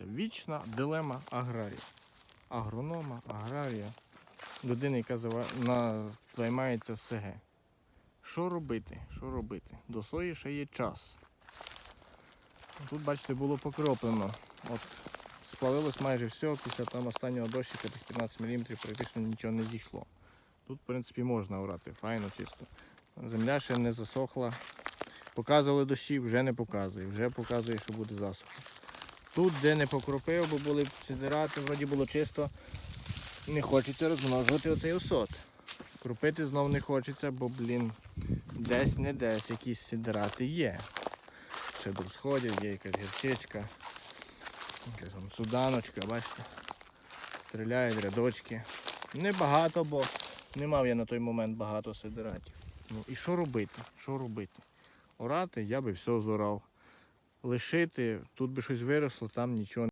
Дивіться, вічна дилема аграрія. Агронома, аграрія, людини, яка займається СГ. Що робити? Що робити? До сої ще є час. Тут, бачите, було покроплено. От сплавилось майже все, після там останнього дощика тих 15 мм практично нічого не зійшло. Тут, в принципі, можна орати, файно, чисто. Земля ще не засохла. Показували дощі, вже не показує, вже показує, що буде засуха. Тут, де не покропив, бо були сидирати, вроді було чисто, не хочеться розмножувати оцей осот. Кропити знов не хочеться, бо, блін, десь не десь якісь сидирати є. Ще до сходів є якась гірчичка, якась там суданочка, бачите. Стріляють рядочки. Небагато, бо не мав я на той момент багато сидиратів. Ну і що робити? Що робити? Орати я би все зорав. Лишити, тут би щось виросло, там нічого